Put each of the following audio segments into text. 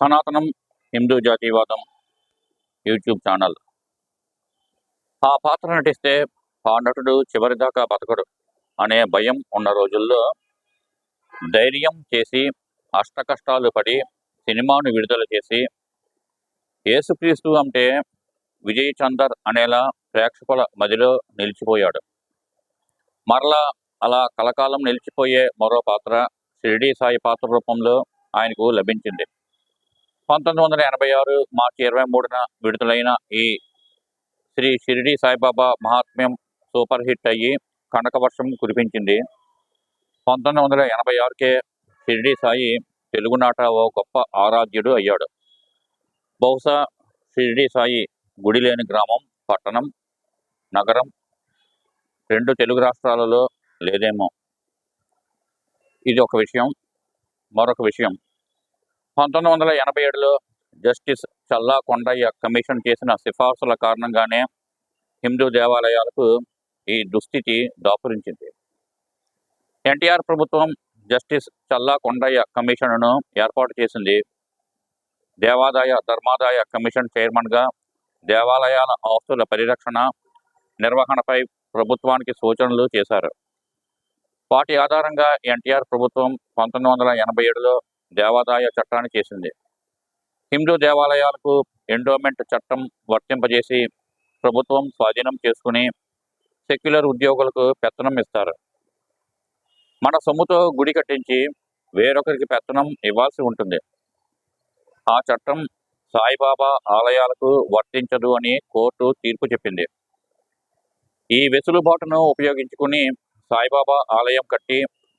సనాతనం హిందూ జాతీయవాదం YouTube channel. ఆ పాత్ర నటిస్తే ఆ నటుడు చివరిదాకా బతకడు అనే భయం ఉన్న రోజుల్లో ధైర్యం చేసి అష్టకష్టాలు పడి సినిమాను విడుదల చేసి యేసుక్రీస్తు అంటే విజయ్ చందర్ అనేలా ప్రేక్షకుల మదిలో నిలిచిపోయాడు. మరలా అలా కలకాలం నిలిచిపోయే మరో పాత్ర షిరిడి సాయి పాత్ర రూపంలో ఆయనకు లభించింది. పంతొమ్మిది వందల ఎనభై ఆరు మార్చి ఇరవై మూడున విడుదలైన ఈ శ్రీ షిరిడి సాయిబాబా మహాత్మ్యం సూపర్ హిట్ అయ్యి కనకవర్షం కురిపించింది. పంతొమ్మిది వందల ఎనభై ఆరుకే షిరిడి సాయి తెలుగునాట ఓ గొప్ప ఆరాధ్యుడు అయ్యాడు. బహుశా షిరిడి సాయి గుడి లేని గ్రామం పట్టణం నగరం రెండు తెలుగు రాష్ట్రాలలో లేదేమో. ఇది ఒక విషయం. మరొక విషయం. పంతొమ్మిది వందల ఎనభై ఏడులో జస్టిస్ చల్లా కొండయ్య కమిషన్ చేసిన సిఫార్సుల కారణంగానే హిందూ దేవాలయాలకు ఈ దుస్థితి దాపురించింది. ఎన్టీఆర్ ప్రభుత్వం జస్టిస్ చల్లా కొండయ్య కమిషన్ను ఏర్పాటు చేసింది. దేవాదాయ ధర్మాదాయ కమిషన్ చైర్మన్గా దేవాలయాల ఆస్తుల పరిరక్షణ నిర్వహణపై ప్రభుత్వానికి సూచనలు చేశారు. వాటి ఆధారంగా ఎన్టీఆర్ ప్రభుత్వం పంతొమ్మిది వందల ఎనభై ఏడులో దేవాదాయ చట్టాన్ని చేసింది. హిందూ దేవాలయాలకు ఎండోమెంట్ చట్టం వర్తింపజేసి ప్రభుత్వం స్వాధీనం చేసుకుని సెక్యులర్ ఉద్యోగులకు పెత్తనం ఇస్తారు. మన సొమ్ముతో గుడి కట్టించి వేరొకరికి పెత్తనం ఇవ్వాల్సి ఉంటుంది. ఆ చట్టం సాయిబాబా ఆలయాలకు వర్తించదు అని కోర్టు తీర్పు చెప్పింది. ఈ వెసులుబాటును ఉపయోగించుకుని సాయిబాబా ఆలయం కట్టి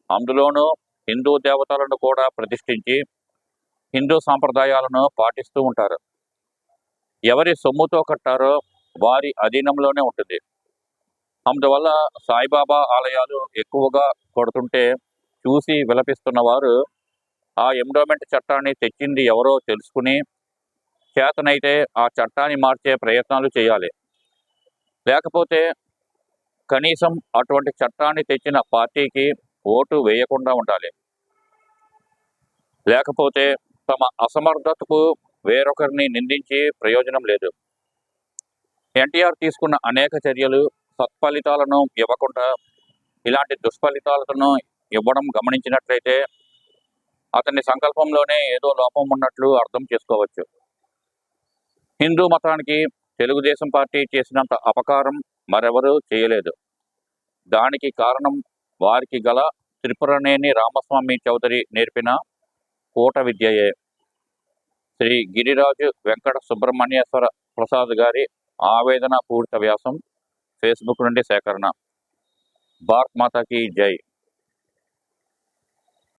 అందులోనూ హిందూ దేవతలను కూడా ప్రతిష్ఠించి హిందూ సాంప్రదాయాలను పాటిస్తూ ఉంటారు. ఎవరి సొమ్ముతో కట్టారో వారి అధీనంలోనే ఉంటుంది. అందువల్ల సాయిబాబా ఆలయాలు ఎక్కువగా కొడుతుంటే చూసి విలపిస్తున్న వారు ఆ ఎండోమెంట్ చట్టాన్ని తెచ్చింది ఎవరో తెలుసుకుని చేతనైతే ఆ చట్టాన్ని మార్చే ప్రయత్నాలు చేయాలి. లేకపోతే కనీసం అటువంటి చట్టాన్ని తెచ్చిన పార్టీకి ఓటు వేయకుండా ఉండాలి. లేకపోతే తమ అసమర్థతకు వేరొకరిని నిందించి ప్రయోజనం లేదు. ఎన్టీఆర్ తీసుకున్న అనేక చర్యలు సత్ఫలితాలను ఇవ్వకుండా ఇలాంటి దుష్ఫలితాలను ఇవ్వడం గమనించినట్లయితే అతని సంకల్పంలోనే ఏదో లోపం ఉన్నట్లు అర్థం చేసుకోవచ్చు. హిందూ మతానికి తెలుగుదేశం పార్టీ చేసినంత అపకారం మరెవరూ చేయలేదు. దానికి కారణం వారికి గల త్రిపురనేని రామస్వామి చౌదరి నేర్పిన కూట విద్యయే. శ్రీ గిరిరాజు వెంకట సుబ్రహ్మణ్యేశ్వర ప్రసాద్ గారి ఆవేదన పూరిత వ్యాసం ఫేస్బుక్ నుండి సేకరణ. భారత్ మాతాకి జై.